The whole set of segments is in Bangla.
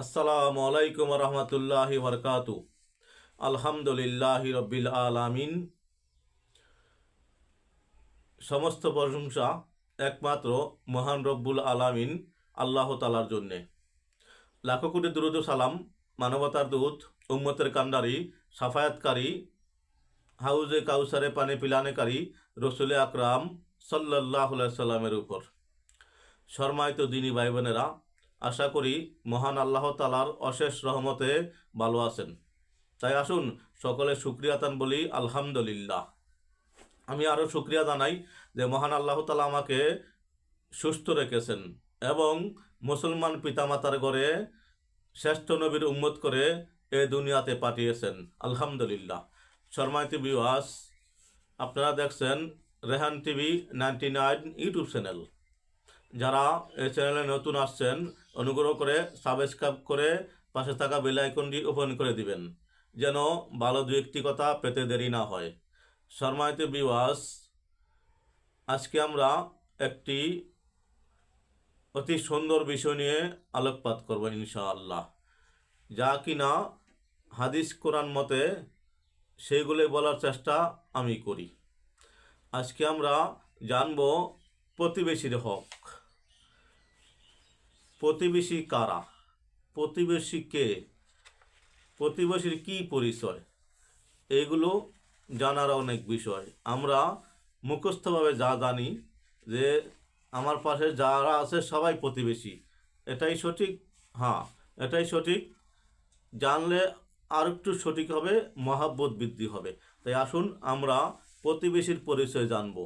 আসসালামু আলাইকুম রহমতুল্লাহি বরকাতু। আলহামদুলিল্লাহ রব্বিল আলামিন। সমস্ত প্রশংসা একমাত্র মহান রব্বুল আলামিন আল্লাহ তালার জন্যে। লাখো কোটি দুরুদ সালাম, মানবতার দূত, উম্মতের কান্ডারি সাফায়াতকারী, হাউজে কাউসারে পানি পিলানেকারী, রসুল আকরাম সাল্লাহ সাল্লামের উপর। শর্মায়িত দিনী ভাই বোনেরা আশা করি মহান আল্লাহ তালার অশেষ রহমতে ভালো আছেন। তাই আসুন সকলে সুক্রিয়াতান বলি, আলহামদুলিল্লাহ। আমি আরও সুক্রিয়া জানাই যে মহান আল্লাহ তালা আমাকে সুস্থ রেখেছেন এবং মুসলমান পিতামাতার ঘরে শ্রেষ্ঠ নবীর উম্মত করে এ দুনিয়াতে পাঠিয়েছেন। আলহামদুলিল্লাহ। শর্মাইতি বিওয়াস আপনারা দেখছেন Rehan TV ninety nine YouTube channel. যারা এই চ্যানেলে নতুন আসছেন, অনুগ্রহ করে সাবস্ক্রাইব করে পাশে থাকা বেল আইকনটি ওপেন করে দিবেন, যেন ভালো দু একটি কথা পেতে দেরি না হয়। শর্মায়িত বিওয়াস আজকে আমরা একটি অতি সুন্দর বিষয় নিয়ে আলোকপাত করব ইনশাআল্লাহ। যা কিনা হাদিস কোরআন মতে সেইগুলো বলার চেষ্টা আমি করি। আজকে আমরা জানব প্রতিবেশীর হক। প্রতিবেশী কারা? প্রতিবেশী কে? প্রতিবেশীর কি পরিচয়? এগুলো জানার অনেক বিষয়। আমরা মুখস্থভাবে যা জানি যে আমার পাশে যারা আছে সবাই প্রতিবেশী। এটাই সঠিক? হ্যাঁ এটাই সঠিক। জানলে আর একটু সঠিক হবে, মহাব্বত বৃদ্ধি হবে। তাই আসুন আমরা প্রতিবেশীর পরিচয় জানব।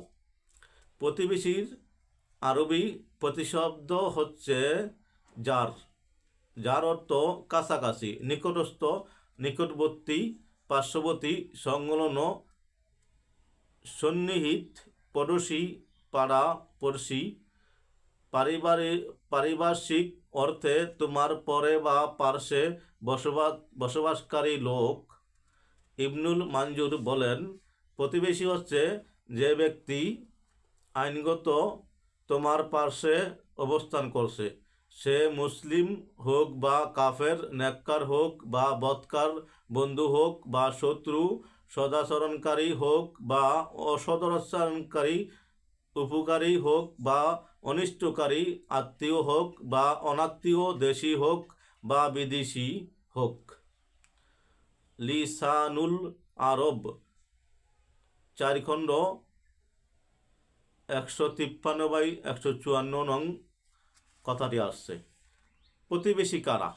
প্রতিবেশীর আরবি প্রতিশব্দ হচ্ছে যার যার অর্থ কাছাকাছি, নিকটস্থ, নিকটবর্তী, পার্শ্ববর্তী, সংলগ্ন, সন্নিহিত, পড়োশী, পাড়া, পড়শি। পারিবারিক পারিপার্শ্বিক অর্থে তোমার পরে বা পার্শ্বে বসবাস, বসবাসকারী লোক। ইবনুল মানজুর বলেন, প্রতিবেশী হচ্ছে যে ব্যক্তি আইনগত তোমার পার্শ্বে অবস্থান করছে। সে মুসলিম হোক বা কাফের নেককার হোক বা বৎকার বন্ধু হোক বা শত্রু, সদাচরণকারী হোক বা অসদাচরণকারী, উপকারী হোক বা অনিষ্টকারী, আত্মীয় হোক বা অনাত্মীয়, দেশি হোক বা বিদেশি হোক। লিসানুল আরব চারিখণ্ড একশো তিপ্পান্ন বাই একশো চুয়ান্ন নং কথাটি আসছে। প্রতিবেশী কারা?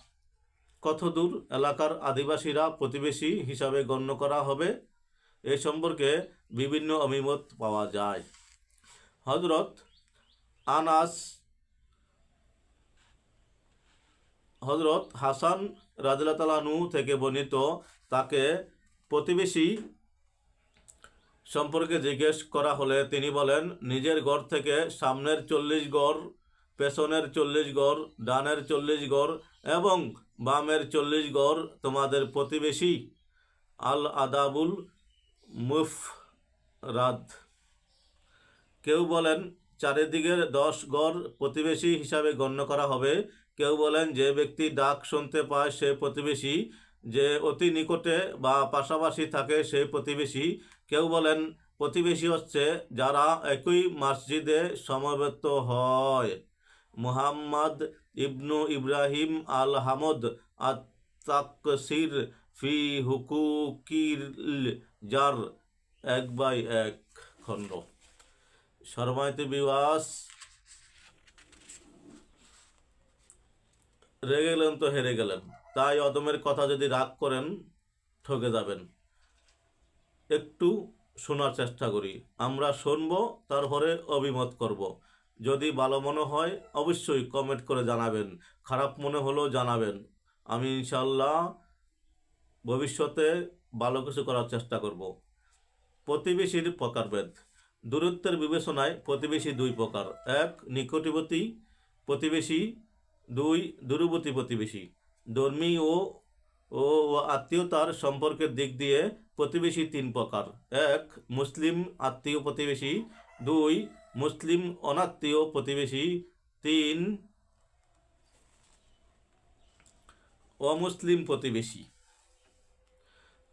কতদূর এলাকার আদিবাসীরা প্রতিবেশী হিসাবে গণ্য করা হবে? এ সম্পর্কে বিভিন্ন অভিমত পাওয়া যায়। হজরত আনাস হজরত হাসান রাজলাতালানু থেকে বর্ণিত তাকে প্রতিবেশী সম্পর্কে জিজ্ঞেস করা হলে তিনি বলেন, নিজের ঘর থেকে সামনের চল্লিশ গড় পেছনের চল্লিশ গড়, ডানের চল্লিশ গড় এবং বামের চল্লিশ গড় তোমাদের প্রতিবেশী আল আদাবুল মুফ রাদ কেউ বলেন চারিদিকের দশ গড় প্রতিবেশী হিসাবে গণ্য করা হবে। কেউ বলেন যে ব্যক্তি ডাক শুনতে পায় সে প্রতিবেশী, যে অতি নিকটে বা পাশাপাশি থাকে সেই প্রতিবেশী। কেউ বলেন প্রতিবেশী হচ্ছে যারা একই মসজিদে সমবেত হয়। মুহাম্মদ ইবনু ইব্রাহিম আল হামদ আত্মাকসির ফি হুকুকির যার এক বাই এক খণ্ড। সর্বায়তে বিবাস রেগে গেলেন তো হেরে গেলেন। তাই অদমের কথা যদি রাগ করেন ঠকে যাবেন। একটু শোনার চেষ্টা করি। আমরা শুনব, তারপরে অভিমত করব। যদি ভালো মনে হয়, অবশ্যই কমেন্ট করে জানাবেন। খারাপ মনে হলেও জানাবেন। আমি ইনশাল্লাহ ভবিষ্যতে ভালো কিছু করার চেষ্টা করব। প্রতিবেশীর প্রকারভেদ। দূরত্বের বিবেচনায় প্রতিবেশী দুই প্রকার। এক, নিকটবর্তী প্রতিবেশী। দুই, দূরবর্তী প্রতিবেশী। ধর্মী ও ও আত্মীয়তার সম্পর্কের দিক দিয়ে প্রতিবেশী তিন প্রকার। এক, মুসলিম আত্মীয় প্রতিবেশী। দুই মুসলিম অনাত্মীয় প্রতিবেশী তিন অমুসলিম প্রতিবেশী।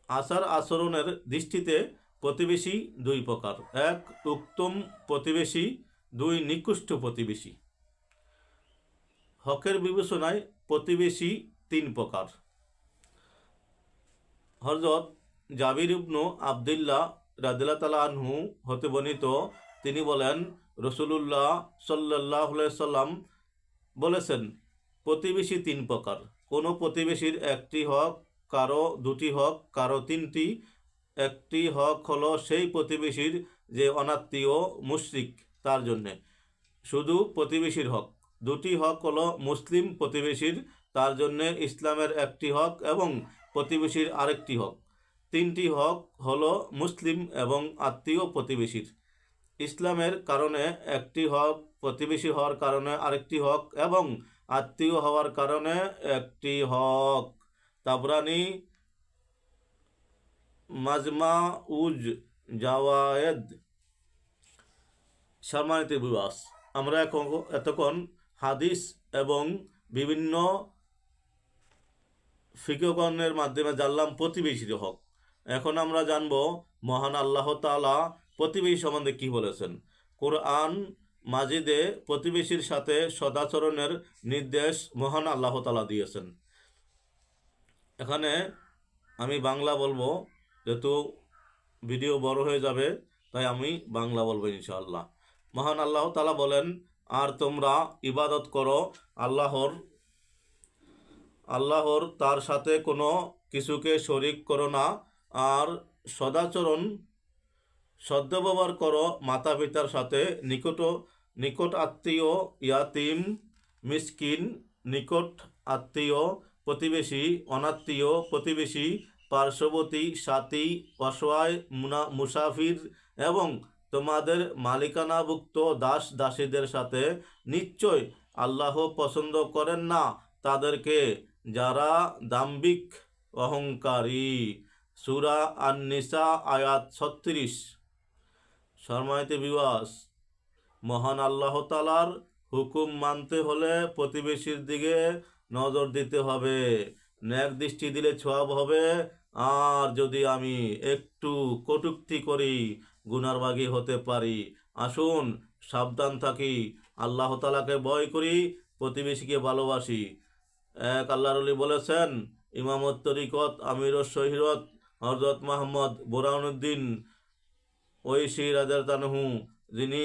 আচার আচরণের দৃষ্টিতে প্রতিবেশী দুই প্রকার। এক, উত্তম প্রতিবেশী। দুই, নিকৃষ্ট প্রতিবেশী। হকের বিবেচনায় প্রতিবেশী তিন প্রকার। হজরত জাবির ইবনু আবদুল্লাহ রাদিল্লা তালা আনহু হতে বর্ণিত তিনি বলেন, রসুলুল্লাহ সাল্লাহ সাল্লাম বলেছেন, প্রতিবেশী তিন প্রকার। কোনো প্রতিবেশীর একটি হক, কারও দুটি হক, কারও তিনটি। একটি হক হলো সেই প্রতিবেশীর যে অনাত্মীয় মুশরিক তার জন্যে। শুধু প্রতিবেশীর হক। দুটি হক হলো মুসলিম প্রতিবেশীর তার জন্যে ইসলামের একটি হক এবং প্রতিবেশীর আরেকটি হক। তিনটি হক হলো মুসলিম এবং আত্মীয় প্রতিবেশীর। ইসলামের কারণে একটি হক, প্রতিবেশী হওয়ার কারণে আরেকটি হক এবং আত্মীয় হওয়ার কারণে একটি হক। তাবরানি মাজমা উজ জাওয়ায়েদ। সম্মানিত বিবাস আমরা এখন এতক্ষণ হাদিস এবং বিভিন্ন ফিকগণের মাধ্যমে জানলাম প্রতিবেশীর হক। এখন আমরা জানব মহান আল্লাহ তাআলা প্রতিবেশী সম্বন্ধে কি বলেছেন? কোরআন মাজিদে প্রতিবেশীর সাথে সদাচরণের নির্দেশ মহান আল্লাহ তালা দিয়েছেন। এখানে আমি বাংলা বলব, যেহেতু ভিডিও বড় হয়ে যাবে, তাই আমি বাংলা বলব ইনশাআল্লাহ। মহান আল্লাহ তালা বলেন, আর তোমরা ইবাদত করো আল্লাহর আল্লাহর তার সাথে কোনো কিছুকে শরিক করো না, আর সদাচরণ সদ্ব্যবহার করো মাতা পিতার সাথে নিকট নিকট আত্মীয় ইয়াতিম, মিসকিন, নিকট আত্মীয় প্রতিবেশী, অনাত্মীয় প্রতিবেশী, পার্শ্ববর্তী, সাথী, অসহায়, মুনা, মুসাফির এবং তোমাদের মালিকানাভুক্ত দাস দাসীদের সাথে নিশ্চয় আল্লাহ পছন্দ করেন না তাদেরকে যারা দাম্ভিক অহংকারী। সুরা আন নিসা আয়াত ছত্রিশ। সম্মানিত বিবাস মহান আল্লাহ তালার হুকুম মানতে হলে প্রতিবেশীর দিকে নজর দিতে হবে। ন্যাক দৃষ্টি দিলে ছোয়াব হবে। আর যদি আমি একটু কটুক্তি করি গুনার বাগী হতে পারি। আসুন, সাবধান থাকি। আল্লাহ তালাকে ভয় করি, প্রতিবেশীকে ভালোবাসি। এক আল্লাহর বলেছেন, ইমামত তরিকত, আমির শহীরত হজরত মাহমদ বোরাউনুদ্দিন ঐশী রাজার তানহু যিনি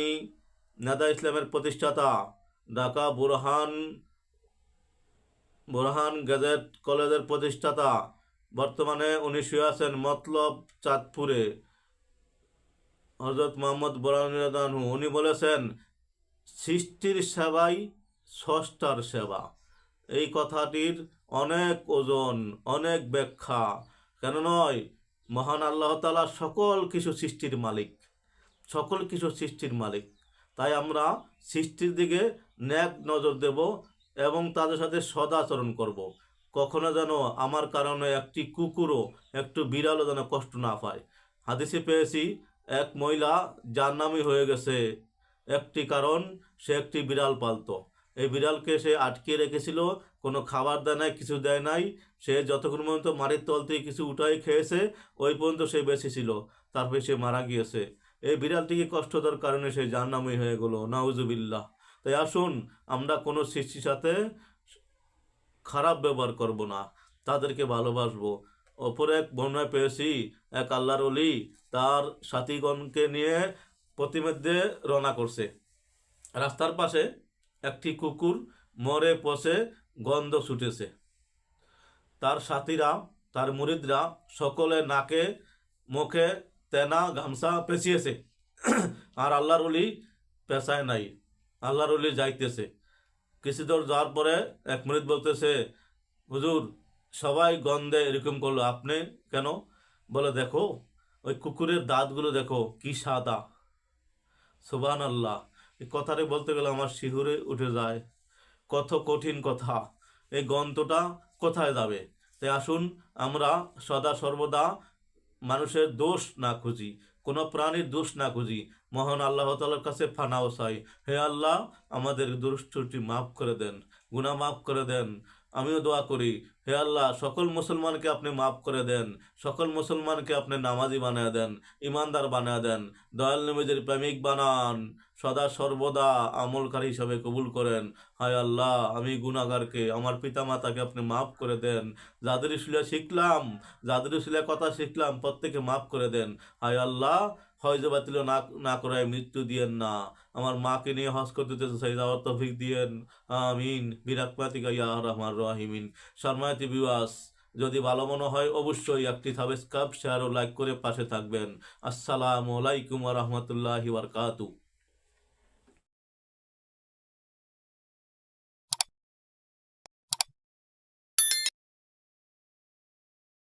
নাদা ইসলামের প্রতিষ্ঠাতা, ঢাকা বুরহান বুরহান গেজেট কলেজের প্রতিষ্ঠাতা, বর্তমানে উনি শুয়ে আছেন মতলব চাঁদপুরে। হজরত মোহাম্মদ বোরানুদ্দানহু উনি বলেছেন, সৃষ্টির সেবাই ষষ্ঠার সেবা। এই কথাটির অনেক ওজন, অনেক ব্যাখ্যা। কেন নয়? মহান আল্লাহ তালা সকল কিছু সৃষ্টির মালিক, সকল কিছু সৃষ্টির মালিক। তাই আমরা সৃষ্টির দিকে ন্যাক নজর দেব এবং তাদের সাথে সদাচরণ করব। কখনো যেন আমার কারণে একটি কুকুরও, একটু বিড়ালও যেন কষ্ট না পায়। হাদিসে পেয়েছি, এক মহিলা যার নামই হয়ে গেছে, একটি কারণ সে একটি বিড়াল পালতো। এই বিড়ালকে সে আটকে রেখেছিল, কোনো খাবার দেয় নাই, কিছু দেয় নাই। সে যতক্ষণ পর্যন্ত মাটির তল থেকে কিছু উঠাই খেয়েছে, ওই পর্যন্ত সে বেঁচে ছিল। তারপরে সে মারা গিয়েছে। এই বিড়ালটিকে কষ্ট দেওয়ার কারণে সে জাহান্নামী হয়ে গেল। নাউজুবিল্লাহ। তাই আসুন, আমরা কোনো সৃষ্টির সাথে খারাপ ব্যবহার করব না। তাদেরকে ভালোবাসবো। অপর এক বর্ণায় পেয়েছি, এক আল্লাহর অলি তার সাথীগণকে নিয়ে প্রতিমধ্যে রওনা করছে। রাস্তার পাশে একটি কুকুর মরে পচে গন্ধ ছুটেছে। তার সাথীরা, তার মুরিদরা সকলে নাকে, মুখে তেনা গামছা পেঁচিয়েছে। আর আল্লাহর অলি পেশায় নাই, আল্লাহর অলি যাইতেছে। কিছু দূর যাওয়ার পরে এক মিনিট বলতেছে, হুজুর, সবাই গন্ধে এরকম করল, আপনি কেন? বলে, দেখো, ওই কুকুরের দাঁতগুলো দেখো, কি সাদা। সুবান আল্লাহ এই কথাটা বলতে গেলে আমার শিহুরে উঠে যায়। কত কঠিন কথা। এই গন্ধটা কোথায় যাবে? তাই আসুন, আমরা সদা সর্বদা মানুষের দোষ না খুঁজি, কোনো প্রাণীর দোষ না খুঁজি। মহান আল্লাহ তালার কাছে ফানাও চাই। হে আল্লাহ, আমাদের দুষ্টটি মাফ করে দেন, গুনাহ মাফ করে দেন। আমিও দোয়া করি হে আল্লাহ, সকল মুসলমানকে আপনি মাফ করে দেন, সকল মুসলমানকে আপনি নামাজি বানিয়ে দেন, ইমানদার বানিয়ে দেন, দয়াল নবীদের প্রেমিক বানান, সদা সর্বদা আমলকারী হিসাবে কবুল করেন। হায় আল্লাহ, আমি গুনাগারকে আমার পিতা মাতাকে আপনি মাফ করে দেন। যাদের শিলা শিখলাম, যাদের শিলা কথা শিখলাম প্রত্যেকে মাফ করে দেন। হায় আল্লাহ হয়তো বাতিল না না করায় মৃত্যু দিয়েন না। আমার মাকে নিয়ে হজ করতে তফিক দিয়েন। আমিন। বিরাট মাতিকা ইয়া রহমান রহিমিন। শর্মায়তি বিবাস যদি ভালো মনে হয় অবশ্যই একটি সাবস্ক্রাইব শেয়ার ও লাইক করে পাশে থাকবেন। আসসালামু আলাইকুম রহমতুল্লাহি বারকাতু